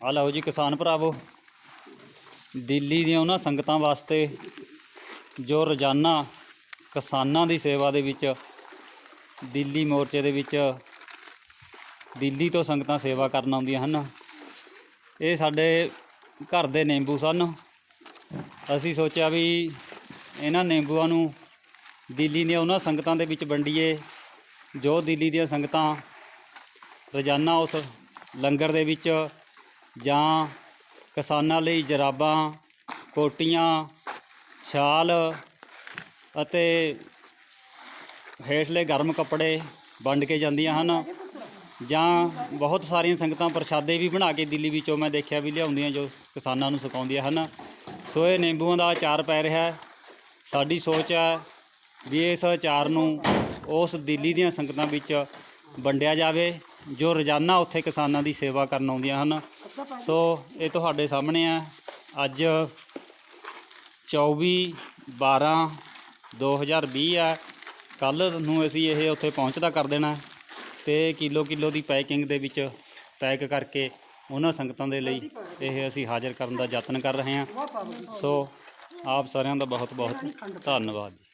ਆ ਲਓ ਜੀ ਕਿਸਾਨ ਭਰਾਵੋ, ਦਿੱਲੀ ਦੀਆਂ ਉਹਨਾਂ ਸੰਗਤਾਂ ਵਾਸਤੇ ਜੋ ਰੋਜ਼ਾਨਾ ਕਿਸਾਨਾਂ ਦੀ ਸੇਵਾ ਦੇ ਵਿੱਚ, ਦਿੱਲੀ ਮੋਰਚੇ ਦੇ ਵਿੱਚ, ਦਿੱਲੀ ਤੋਂ ਸੰਗਤਾਂ ਸੇਵਾ ਕਰਨ ਆਉਂਦੀਆਂ ਹਨ। ਇਹ ਸਾਡੇ ਘਰ ਦੇ ਨਿੰਬੂ ਸਨ। ਅਸੀਂ ਸੋਚਿਆ ਵੀ ਇਹਨਾਂ ਨਿੰਬੂਆਂ ਨੂੰ ਦਿੱਲੀ ਦੀਆਂ ਉਹਨਾਂ ਸੰਗਤਾਂ ਦੇ ਵਿੱਚ ਵੰਡੀਏ, ਜੋ ਦਿੱਲੀ ਦੀਆਂ ਸੰਗਤਾਂ ਰੋਜ਼ਾਨਾ ਉਸ ਲੰਗਰ ਦੇ ਵਿੱਚ ਜਾਂ ਕਿਸਾਨਾਂ ਲਈ ਜਰਾਬਾਂ, ਕੋਟੀਆਂ ਸ਼ਾਲ ਅਤੇ ਹੇਠਲੇ ਗਰਮ ਕੱਪੜੇ ਵੰਡ ਕੇ ਜਾਂਦੀਆਂ ਹਨ ਜਾਂ ਬਹੁਤ ਸਾਰੀਆਂ ਸੰਗਤਾਂ ਪ੍ਰਸ਼ਾਦੇ ਵੀ ਬਣਾ ਕੇ ਦਿੱਲੀ ਵਿੱਚੋਂ ਮੈਂ ਦੇਖਿਆ ਵੀ ਲਿਆਉਂਦੀਆਂ ਜੋ ਕਿਸਾਨਾਂ ਨੂੰ ਸੁਕਾਉਂਦੀਆਂ ਹਨ। ਸੋ ਇਹ ਨਿੰਬੂਆਂ ਦਾ ਅਚਾਰ ਪੈ ਰਿਹਾ ਹੈ। ਸਾਡੀ ਸੋਚ ਹੈ ਵੀ ਇਸ ਅਚਾਰ ਨੂੰ ਉਸ ਦਿੱਲੀ ਦੀਆਂ ਸੰਗਤਾਂ ਵਿੱਚ ਵੰਡਿਆ ਜਾਵੇ। ਜੋ ਰੋਜ਼ਾਨਾ ਉੱਥੇ ਕਿਸਾਨਾਂ ਦੀ ਸੇਵਾ ਕਰਨ ਆਉਂਦੀਆਂ ਹਨ। ਸੋ ਇਹ ਤੁਹਾਡੇ ਸਾਹਮਣੇ ਹੈ ਅੱਜ 24 12 2020 ਹੈ ਕੱਲ ਨੂੰ ਅਸੀਂ ਇਹ ਉੱਥੇ ਪਹੁੰਚਦਾ ਕਰ ਦੇਣਾ। ਹੈ ਤੇ ਕਿਲੋ ਕਿਲੋ ਦੀ ਪੈਕਿੰਗ ਦੇ ਵਿੱਚ ਪੈਕ ਕਰਕੇ ਉਹਨਾਂ ਸੰਗਤਾਂ ਦੇ ਲਈ ਇਹ ਅਸੀਂ ਹਾਜ਼ਰ ਕਰਨ ਦਾ ਯਤਨ ਕਰ ਰਹੇ ਹਾਂ। ਸੋ ਆਪ ਸਾਰਿਆਂ ਦਾ ਬਹੁਤ ਬਹੁਤ ਧੰਨਵਾਦ ਜੀ।